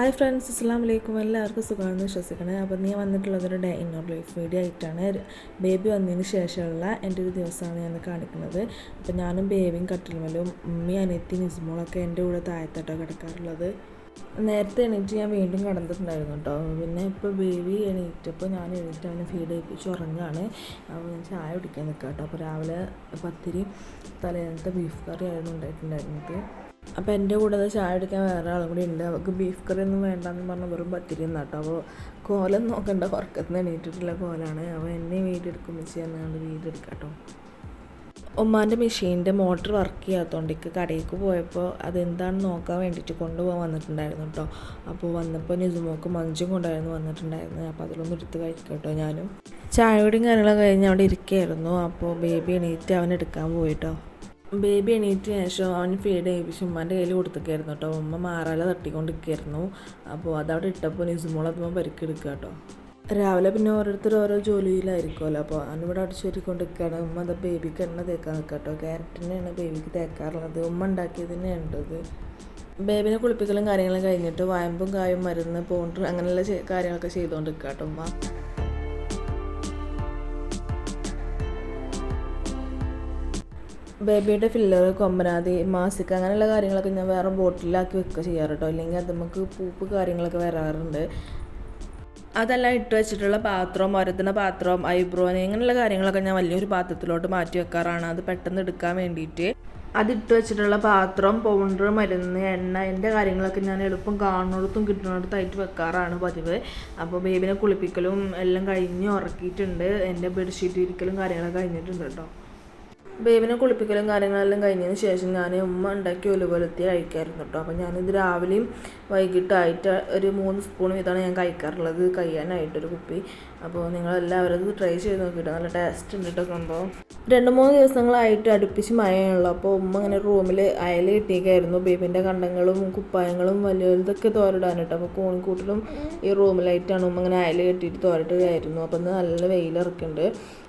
Hi friends അസ്സാം വലൈക്കും എല്ലാവർക്കും സുഖമാണെന്ന് വിശ്വസിക്കണേ. അപ്പോൾ നീ വന്നിട്ടുള്ളത് ഒരു day in our life video ആയിട്ടാണ്. ബേബി വന്നതിന് ശേഷമുള്ള എന്റെ ഒരു ദിവസമാണ് ഞാൻ കാണിക്കുന്നത്. അപ്പോൾ ഞാനും ബേബിയും കട്ടിലുമലും ഉമ്മി അനിയത്തി നിസ്മോളൊക്കെ എന്റെ കൂടെ താഴത്തോട്ടോ കിടക്കാറുള്ളത്. നേരത്തെ എണീറ്റ് ഞാൻ വീണ്ടും കിടന്നിട്ടുണ്ടായിരുന്നു കേട്ടോ. പിന്നെ ഇപ്പോൾ ബേബി എണീറ്റപ്പോൾ ഞാൻ എണീറ്റ് അവനെ ഫീഡ് ചെയ്യിപ്പിച്ച് ഉറങ്ങുകയാണ്. അപ്പോൾ ഞാൻ ചായ കുടിക്കാൻ നിൽക്കാം കേട്ടോ അപ്പോൾ രാവിലെ പത്തിരി തലേന്നത്തെ ബീഫ് കറി ആയിരുന്നു ഉണ്ടായിട്ടുണ്ടായിരുന്നത്. അപ്പോൾ എന്റെ കൂടെ അത് ചായ കുടിക്കാൻ വേറെ ആളും കൂടി ഉണ്ട്. അവൾക്ക് ബീഫ് കറി ഒന്നും വേണ്ടെന്ന് പറഞ്ഞ് വെറും പത്തിരി കേട്ടോ. അപ്പോൾ കോലം നോക്കണ്ട ഉറക്കത്തിന് എണീറ്റിട്ടുള്ള കോലാണ്. അപ്പോൾ എന്നെ വീടെടുക്കും മിസ് വീഡിയോ എടുക്കാം കേട്ടോ. ഉമ്മാന്റെ മെഷീന്റെ മോട്ടർ വർക്ക് ചെയ്യാത്തതുകൊണ്ട് ഇക്ക് കടയിലേക്ക് പോയപ്പോൾ അതെന്താണെന്ന് നോക്കാൻ വേണ്ടിയിട്ട് കൊണ്ടുപോകാൻ വന്നിട്ടുണ്ടായിരുന്നു കേട്ടോ. അപ്പോൾ വന്നപ്പോൾ നിസുമോക്ക് മഞ്ചും കൊണ്ടായിരുന്നു വന്നിട്ടുണ്ടായിരുന്നത് അപ്പോൾ അതിലൊന്നും എടുത്ത് കഴിക്കാം കേട്ടോ ഞാനും. ചായയോടും കാര്യങ്ങളൊക്കെ കഴിഞ്ഞ് അവിടെ ഇരിക്കുകയായിരുന്നു അപ്പോൾ ബേബി എണീറ്റ് അവൻ എടുക്കാൻ പോയിട്ടോ ബേബി എണീറ്റിന് ശേഷം അവൻ ഫീഡ് ചെയ്യിപ്പിച്ച് ഉമ്മാന്റെ കയ്യിൽ കൊടുത്തേക്കായിരുന്നു കേട്ടോ. ഉമ്മ മാറാല തട്ടിക്കൊണ്ടിരിക്കുകയായിരുന്നു അപ്പോൾ അതവിടെ ഇട്ടപ്പോൾ നിസുമോൾ അതുമ്പോൾ പരിക്കെടുക്കുക കേട്ടോ. രാവിലെ പിന്നെ ഓരോരുത്തർ ഓരോ ജോലിയിലായിരിക്കുമല്ലോ. അപ്പോൾ അവനിവിടെ അടിച്ചൊരിക്കൊണ്ടിരിക്കുകയാണ് ഉമ്മ അത് ബേബിക്ക് എണ്ണ തേക്കാൻ നിൽക്കുക കേട്ടോ. ക്യാരറ്റിനെയാണ് ബേബിക്ക് തേക്കാറുള്ളത്. ഉമ്മ ഉണ്ടാക്കിയത് തന്നെയാണ് ഇത് ബേബിനെ കുളിപ്പിക്കലും കാര്യങ്ങളും കഴിഞ്ഞിട്ട് വയമ്പും കായും മരുന്ന് പൗണ്ടർ അങ്ങനെയുള്ള കാര്യങ്ങളൊക്കെ ചെയ്തുകൊണ്ടിരിക്കുക കേട്ടോ ഉമ്മ. ബേബിയുടെ ഫില്ലർ കൊമ്പനാതി മാസിക്ക അങ്ങനെയുള്ള കാര്യങ്ങളൊക്കെ ഞാൻ വേറെ ബോട്ടിലാക്കി വെക്കുക ചെയ്യാറ് കേട്ടോ അല്ലെങ്കിൽ അത് നമുക്ക് പൂപ്പ് കാര്യങ്ങളൊക്കെ വരാറുണ്ട്. അതെല്ലാം ഇട്ട് വെച്ചിട്ടുള്ള പാത്രം മരത്തുന്ന പാത്രം ഐബ്രോന് ഇങ്ങനെയുള്ള കാര്യങ്ങളൊക്കെ ഞാൻ വലിയൊരു പാത്രത്തിലോട്ട് മാറ്റി വെക്കാറാണ്. അത് പെട്ടെന്ന് എടുക്കാൻ വേണ്ടിയിട്ട് അതിട്ട് വെച്ചിട്ടുള്ള പാത്രം പൗഡർ മരുന്ന് എണ്ണ എന്റെ കാര്യങ്ങളൊക്കെ ഞാൻ എളുപ്പം കാണുന്നിടത്തും കിട്ടുന്നിടത്തായിട്ട് വെക്കാറാണ് പതിവ്. അപ്പോൾ ബേബിനെ കുളിപ്പിക്കലും എല്ലാം കഴിഞ്ഞ് ഉറക്കിയിട്ടുണ്ട്. എന്റെ ബെഡ്ഷീറ്റ് ഇരിക്കലും കാര്യങ്ങളൊക്കെ കഴിഞ്ഞിട്ടുണ്ട് കേട്ടോ. ബേബിനെ കുളിപ്പിക്കലും കാര്യങ്ങളെല്ലാം കഴിഞ്ഞതിന് ശേഷം ഞാൻ ഉമ്മ ഉണ്ടാക്കി ഒലുവലത്തി കഴിക്കായിരുന്നു കേട്ടോ അപ്പോൾ ഞാനിത് രാവിലെയും വൈകിട്ടായിട്ട് ഒരു മൂന്ന് സ്പൂൺ വീതമാണ് ഞാൻ കഴിക്കാറുള്ളത്. കഴിയാനായിട്ടൊരു കുപ്പി. അപ്പോൾ നിങ്ങളെല്ലാവരും ഇത് ട്രൈ ചെയ്ത് നോക്കിയിട്ട് നല്ല ടേസ്റ്റ് ഉണ്ട് കേട്ടോ സംഭവം. രണ്ട് മൂന്ന് ദിവസങ്ങളായിട്ട് അടുപ്പിച്ച് മഴയുള്ളൂ അപ്പോൾ ഉമ്മ ഇങ്ങനെ റൂമിൽ അയൽ കിട്ടിയേക്കായിരുന്നു. ബേബിന്റെ കണ്ടങ്ങളും കുപ്പായങ്ങളും വലിയ ഇതൊക്കെ തോരിടാൻ കേട്ടോ അപ്പോൾ കോണിക്കൂട്ടിലും ഈ റൂമിലായിട്ടാണ് ഉമ്മ ഇങ്ങനെ അയൽ കെട്ടിയിട്ട് തോരിട്ടുകയായിരുന്നു അപ്പോൾ നല്ല വെയിലിറക്കുന്നുണ്ട്.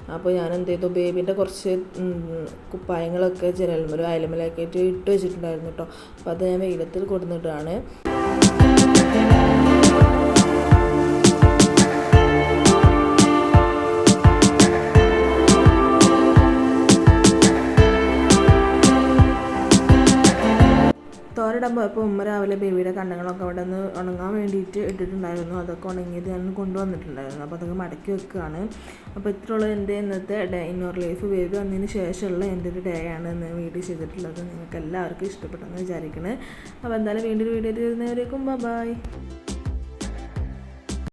അപ്പോൾ ഞാൻ എന്ത് ചെയ്തു ബേബീന്റെ കുറച്ച് കുപ്പായങ്ങളൊക്കെ ജനൽമലും അയലമലൊക്കെ ആയിട്ട് ഇട്ട് വെച്ചിട്ടുണ്ടായിരുന്നു കേട്ടോ അപ്പോൾ അത് ഞാൻ വെയിലത്തിൽ കൊടുത്തിട്ടാണ് തോരയിടാൻ പോയപ്പോൾ ഉമ്മ രാവിലെ ബേബിയുടെ കണ്ണുകളൊക്കെ അവിടെ നിന്ന് ഉണങ്ങാൻ വേണ്ടിയിട്ട് ഇട്ടിട്ടുണ്ടായിരുന്നു. അതൊക്കെ ഉണങ്ങിയത് ഞാൻ കൊണ്ടുവന്നിട്ടുണ്ടായിരുന്നു. അപ്പോൾ അതൊക്കെ മടക്കി വെക്കുകയാണ് അപ്പോൾ ഇത്രയുള്ള എന്റെ ഇന്നത്തെ ഡേ ഇന്നോർ ലൈഫ്. ബേബി വന്നതിന് ശേഷമുള്ള എന്റെ ഒരു ഡേ ആണ് ഇന്ന് വീഡിയോ ചെയ്തിട്ടുള്ളത്. നിങ്ങൾക്ക് എല്ലാവർക്കും ഇഷ്ടപ്പെട്ടെന്ന് വിചാരിക്കണേ. അപ്പോൾ എന്തായാലും വീണ്ടും വീഡിയോ വരുന്നവരേക്കും ബൈ.